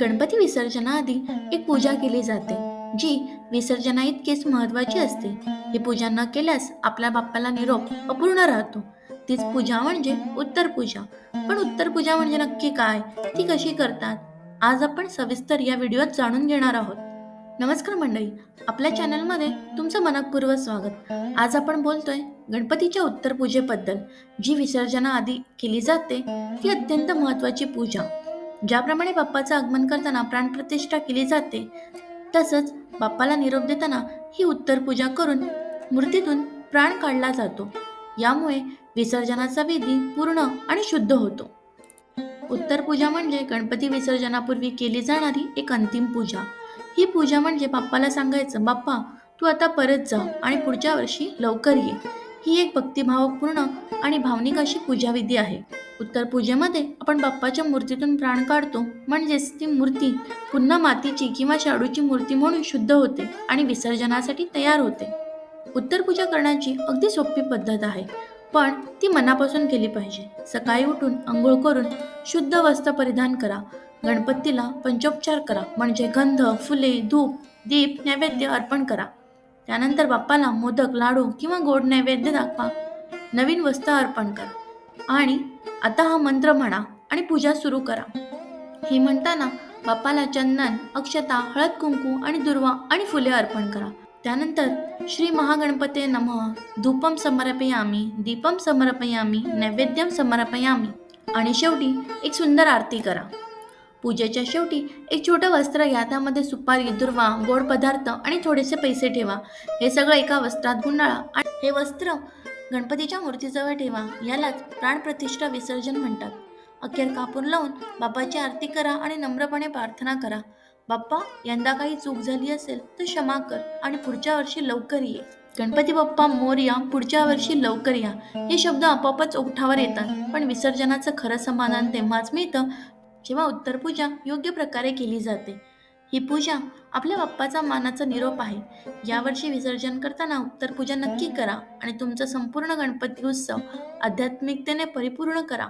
गणपती विसर्जनाआधी एक पूजा केली जाते जी विसर्जना इतकीच महत्वाची असते. ही पूजा न केल्यास आपल्या बाप्पाला निरोप अपूर्ण राहतो. तीच पूजा म्हणजे उत्तर पूजा. पण उत्तर पूजा म्हणजे नक्की काय? ती कशी करतात? आज आपण सविस्तर या व्हिडिओत जाणून घेणार आहोत. नमस्कार मंडळी आपल्या चॅनलमध्ये तुमचं मनपूर्वक स्वागत. आज आपण बोलतोय गणपतीच्या उत्तर पूजेबद्दल. जी विसर्जना आधी केली जाते ती अत्यंत महत्वाची पूजा. ज्याप्रमाणे बाप्पाचं आगमन करताना प्राणप्रतिष्ठा केली जाते तसंच बाप्पाला निरोप देताना ही उत्तर पूजा करून मूर्तीतून प्राण काढला जातो. यामुळे विसर्जनाचा विधी पूर्ण आणि शुद्ध होतो. उत्तर पूजा म्हणजे गणपती विसर्जनापूर्वी केली जाणारी एक अंतिम पूजा. ही पूजा म्हणजे बाप्पाला सांगायचं बाप्पा तू आता परत जा आणि पुढच्या वर्षी लवकर ये. ही एक भक्तिभावपूर्ण आणि भावनिक अशी पूजाविधी आहे. उत्तर पूजेमध्ये आपण बाप्पाच्या मूर्तीतून प्राण काढतो. म्हणजेच ती मूर्ती पुन्हा मातीची किंवा शाडूची मूर्ती म्हणून शुद्ध होते आणि विसर्जनासाठी तयार होते. उत्तर पूजा करण्याची अगदी सोपी पद्धत आहे. पण ती मनापासून केली पाहिजे. सकाळी उठून आंघोळ करून शुद्ध वस्त्र परिधान करा. गणपतीला पंचोपचार करा. म्हणजे गंध फुले धूप दीप नैवेद्य अर्पण करा. त्यानंतर बाप्पाला मोदक लाडू किंवा गोड नैवेद्य दाखवा. नवीन वस्त्र अर्पण करा. आणि आता हा मंत्र म्हणा आणि पूजा सुरू करा. हे म्हणताना बापाला चंदन अक्षता हळद कुंकू आणि दुर्वा आणि फुले अर्पण करा. त्यानंतर श्री महागणपते नमः. धूपम समर्पयामी दीपम समर्पयामी नैवेद्यम समर्पयामी आणि शेवटी एक सुंदर आरती करा. पूजेच्या शेवटी एक छोटं वस्त्र घ्या. त्यामध्ये सुपारी दुर्वा गोड पदार्थ आणि थोडेसे पैसे ठेवा. हे सगळं एका वस्त्रात गुंडाळा आणि हे वस्त्र गणपतीच्या मूर्तीजवळ ठेवा यालाच प्राणप्रतिष्ठा विसर्जन म्हणतात. अखेर कापूर लावून बाप्पाची आरती करा आणि नम्रपणे प्रार्थना करा. बाप्पा यंदा काही चूक झाली असेल तर क्षमा कर आणि पुढच्या वर्षी लवकर ये. गणपती बाप्पा मोरया पुढच्या वर्षी लवकर या. हे शब्द आपोआपच ओठावर येतात पण विसर्जनाचं खरं समाधान तेव्हाच मिळतं जेव्हा उत्तर पूजा योग्य प्रकारे केली जाते. ही पूजा आपल्या बाप्पाचा मानाचा निरोप आहे. यावर्षी विसर्जन करताना उत्तर पूजा नक्की करा आणि तुमचा संपूर्ण गणपती उत्सव आध्यात्मिकतेने परिपूर्ण करा.